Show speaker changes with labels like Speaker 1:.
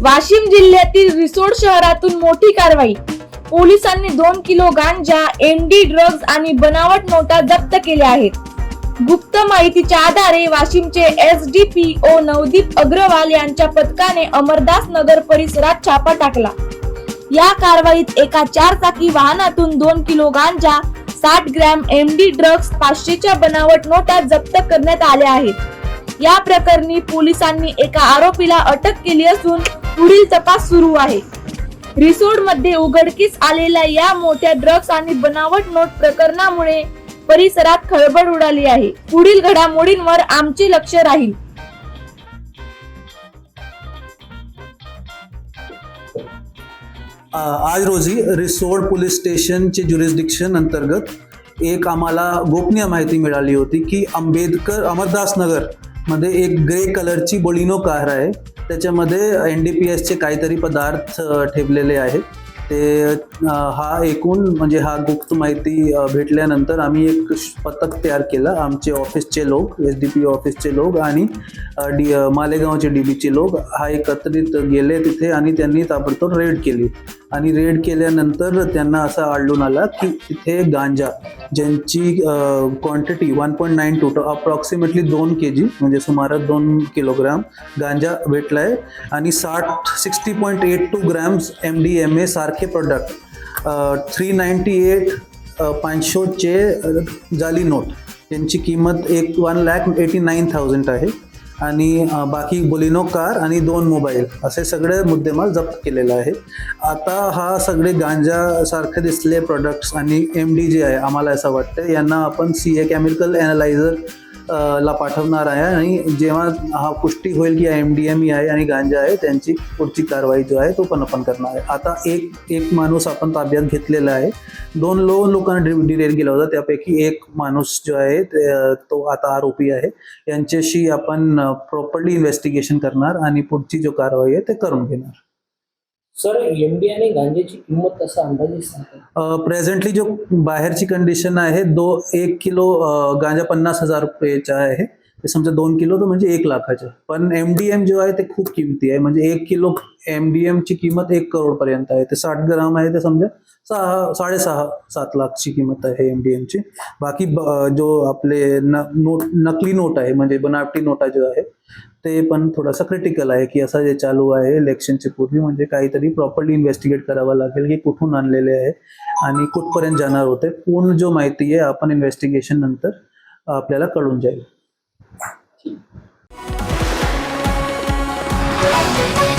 Speaker 1: वाशिम जिल्ह्यातील रिसोड शहरातून मोठी कारवाई. पोलिसांनी दोन किलो गांजा एमडी ड्रग्ज आणि बनावट नोटा जप्त केल्या आहेत. गुप्त माहितीच्या आधारे वाशिमचे S D P O Navdeep Agrawal यांच्या पथकाने अमरदास नगर परिसरात छापा टाकला. या कारवाईत एका चार चाकी वाहनातून दोन किलो गांजा साठ ग्रॅम एमडी ड्रग्ज पाचशेच्या बनावट नोटा जप्त करण्यात आल्या आहेत. या प्रकरणी पोलिसांनी एका आरोपीला अटक केली असून पुढील तपास सुरू आहे. रिसोडमध्ये उघडकीस आलेल्या या मोठ्या ड्रग्ज आणि बनावट नोट प्रकरणामुळे परिसरात खळबळ उडाली आहे. पुढील घडामोडींवर आमचे लक्ष राहील.
Speaker 2: आज रोजी रिसोड पोलीस स्टेशनचे ज्युरिस्डिक्शन अंतर्गत एक आम्हाला गोपनीय माहिती मिळाली होती की आंबेडकर अमरदास नगरमध्ये एक ग्रे कलरची बोलिनो कार आहे. त्याच्यामध्ये एन डी पी एसचे काहीतरी पदार्थ ठेवलेले आहेत. ते हा एकूण म्हणजे हा गुप्त माहिती भेटल्यानंतर आम्ही एक पथक तयार केलं. आमचे ऑफिसचे लोक एस डी पी ऑफिसचे लोक आणि डी मालेगावचे डी बीचे लोक हा एकत्रित गेले तिथे आणि त्यांनी ताबडतोब रेड केली. आणि रेड केल्यानंतर त्यांना असं आढळून आला की तिथे गांजा ज्यांची quantity one point nine two approximately दोन के जी म्हणजे सुमारे दोन किलोग्राम गांजा भेटलाय. आणि साठ sixty point eight two grams M D M A सारखं प्रोडक्ट थ्री नाईन्टी एट पाचशोचे जाली नोट यांची किंमत एक one lakh eighty nine thousand आहे. आणि बाकी बोलिनो कार आणि दोन मोबाईल असे सगळे मुद्देमाल जप्त केलेला आहे. आता हा सगळे गांजासारखे दिसले प्रोडक्ट्स आणि एम डी जे आहे आम्हाला असं वाटतं यांना आपण सी ए केमिकल ॲनालायझर ला पाठवणार आहे आणि जेव्हा हा पुष्टी होईल की एम डी एम आहे आणि गांजा आहे त्यांची पुढची कारवाई जो आहे तो पण आपण करणार आहे. आता एक एक माणूस आपण ताब्यात घेतलेला आहे. दोन लो लोकांना डिरेल गेला होता. त्यापैकी एक माणूस जो आहे तो आता आरोपी आहे. यांच्याशी आपण प्रॉपरली इन्व्हेस्टिगेशन करणार आणि पुढची जो कारवाई आहे ते करून घेणार.
Speaker 3: सर एमडी आणि गांजेची किंमत कसं अंदाजे सांगता?
Speaker 2: प्रेझेंटली जो बाहेरची कंडिशन आहे दो एक किलो गांजा पन्नास हजार रुपयेचा आहे. ते समजा दोन किलो तर म्हणजे एक लाखाचं. पण एमडीएम जे जो आहे ते खूप किमती आहे. म्हणजे एक किलो एम ची किंमत एक करोड पर्यंत आहे. ते साठ ग्राम आहे ते समजा सहा साडेसहा सात लाखची किंमत आहे एम ची. बाकी ब- जो आपले न नोट नकली नोट आहे म्हणजे बनावटी नोटा जो आहे ते पण थोडासा क्रिटिकल आहे की असं जे चालू आहे इलेक्शनच्या पूर्वी म्हणजे काहीतरी प्रॉपरली इन्व्हेस्टिगेट करावं लागेल की कुठून आणलेले आहे आणि कुठपर्यंत जाणार होते. पूर्ण जो माहिती आहे आपण इन्व्हेस्टिगेशन नंतर आपल्याला कळून जाईल. Thank you.